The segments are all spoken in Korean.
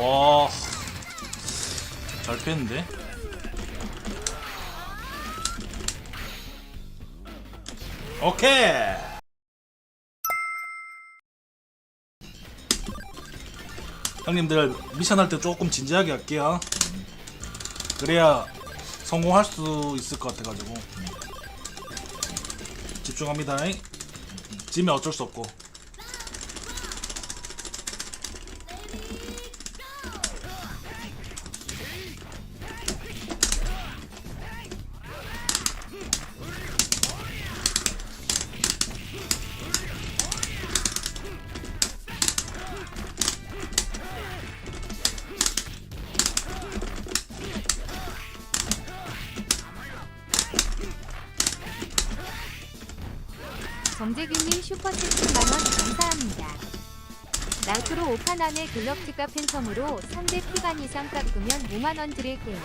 와. 잘 뺐는데? 오케이! 형님들 미션 할 때 조금 진지하게 할게요. 그래야 성공할 수 있을 것 같아가지고. 집중합니다. 지면 어쩔 수 없고. 정재균님 슈퍼채팅 만원 감사합니다. 나우트로 5판 안에 글럭티가 팬텀으로 상대 피반 이상 깎으면 5만원 드릴게요.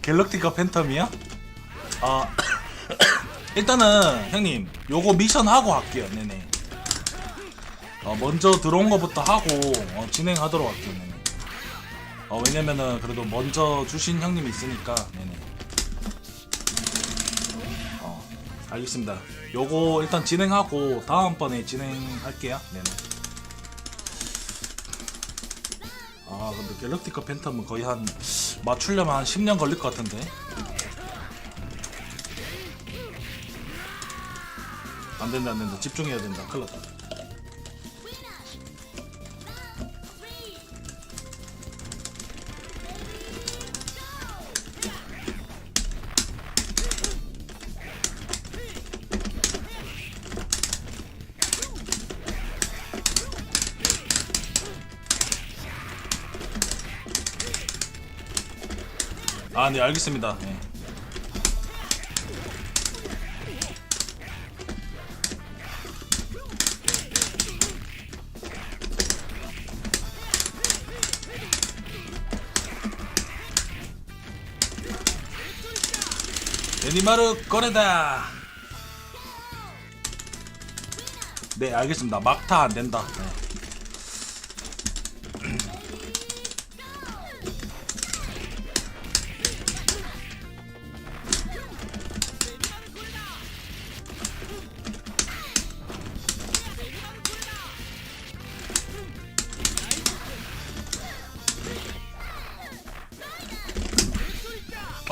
갤럭티가 팬텀이야? 아 일단은 형님 요거 미션 하고 할게요 네네 어, 먼저 들어온 거부터 하고 어, 진행하도록 할게요 네네 어, 왜냐면은 그래도 먼저 주신 형님이 있으니까 네네 알겠습니다. 요거 일단 진행하고 다음번에 진행할게요. 네네. 아 근데 갤럭티카 팬텀은 거의 한 맞추려면 한 10년 걸릴 것 같은데. 안된다 안된다. 집중해야 된다. 큰일났다 아 네 알겠습니다 네. 데니마르 꺼내다 네 알겠습니다 막타 안된다 네.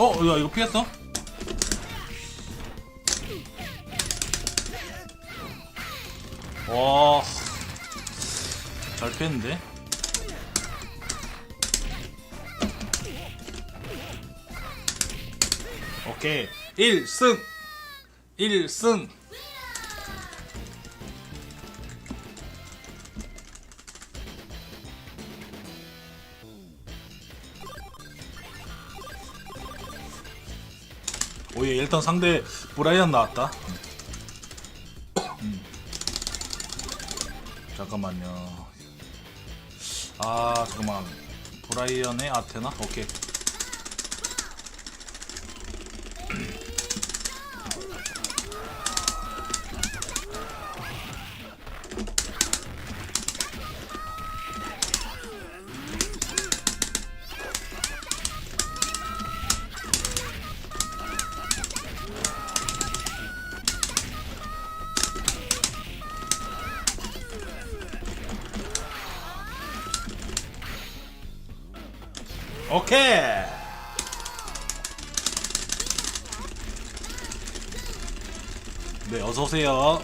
어, 야, 이거 피했어? 와, 잘 피했는데? 오케이, 1승! 1승! 오예 일단 상대 브라이언 나왔다. 음. 잠깐만요. 아 잠깐만 브라이언의 아테나 오케이. 오케이. 네, 어서 오세요.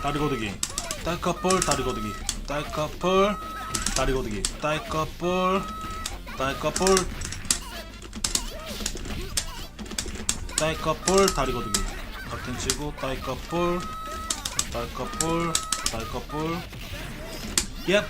다리 고르기. 딸까볼 다리 고르기. 딸까볼 다리 고르기. 딸까볼 딸까볼 딸까볼 다리 고르기. 같은 치고 딸까볼 딸커플 딸커플. 얍아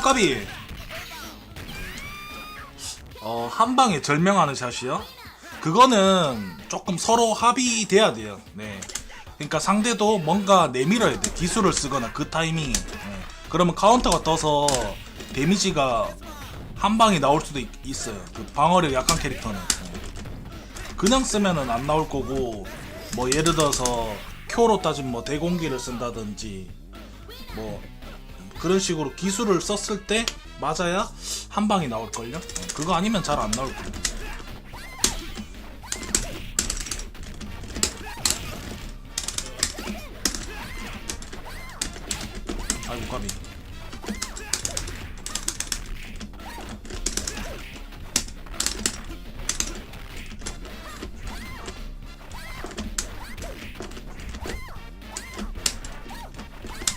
까비. 어, 한 방에 절명하는 샷이요? 그거는 조금 서로 합의돼야 돼요. 네. 그러니까 상대도 뭔가 내밀어야 돼. 기술을 쓰거나 그 타이밍에. 네. 그러면 카운터가 떠서 데미지가 한 방에 나올 수도 있, 어요그 방어력 약한 캐릭터는. 네. 그냥 쓰면은 안 나올 거고, 뭐 예를 들어서 큐로 따지면 뭐 대공기를 쓴다든지, 뭐 그런 식으로 기술을 썼을 때 맞아야 한 방이 나올 걸요? 네, 그거 아니면 잘 안 나올 거예요. 아이고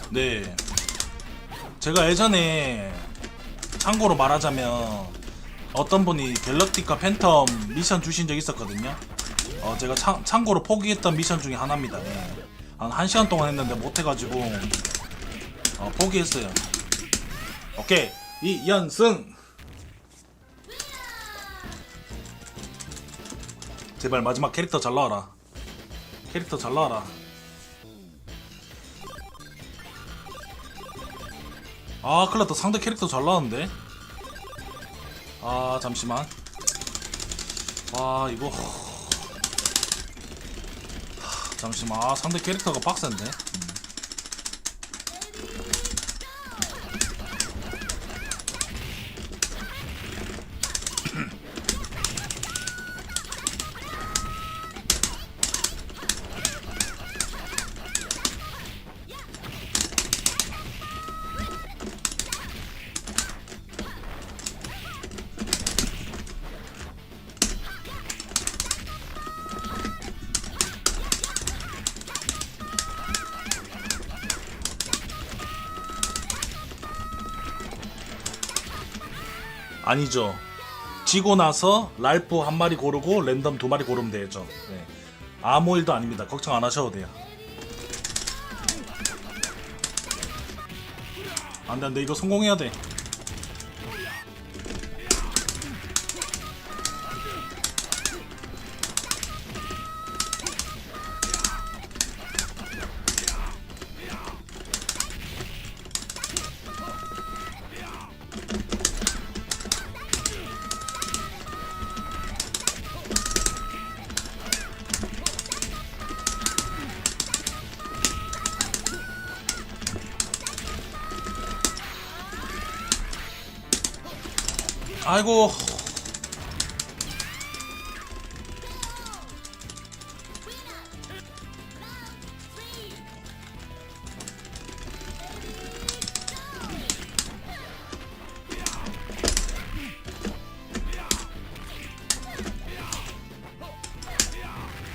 네 제가 예전에 참고로 말하자면 어떤 분이 갤럭티카 팬텀 미션 주신 적 있었거든요. 어, 제가 참, 참고로 포기했던 미션 중에 하나입니다. 예. 한 1시간 동안 했는데 못해가지고 어, 포기했어요. 오케이. 이연승. 제발 마지막 캐릭터 잘 나와라. 캐릭터 잘 나와라. 아 큰일 났다. 상대 캐릭터 잘 나왔는데? 아 잠시만. 와 이거. 하, 잠시만. 아 상대 캐릭터가 빡센데 아니죠. 지고 나서 랄프 한 마리 고르고 랜덤 두 마리 고르면 되죠. 네. 아무 일도 아닙니다. 걱정 안 하셔도 돼요. 안 돼 안 돼. 이거 성공해야 돼 아이고.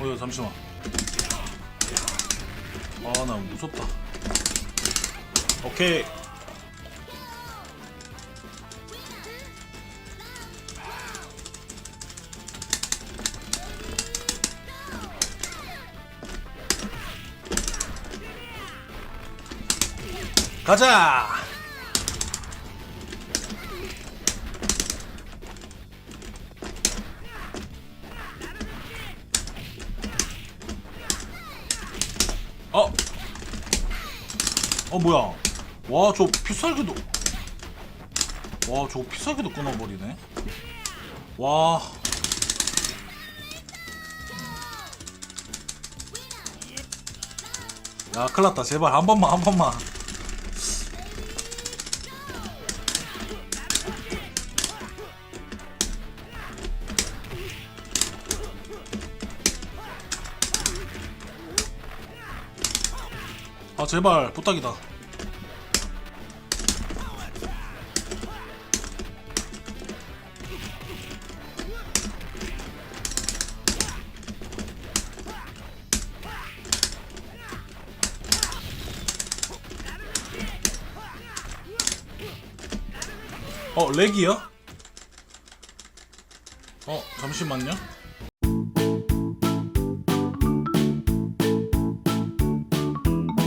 어여 잠시만. 아 나 무섭다. 오케이 가자 어? 어 뭐야 와 저 피살기도 와 저 피살기도 끊어버리네 와 야, 큰일 났다. 제발, 한 번만, 한 번만. 아, 제발, 부탁이다. 어, 렉이요? 어, 잠시만요.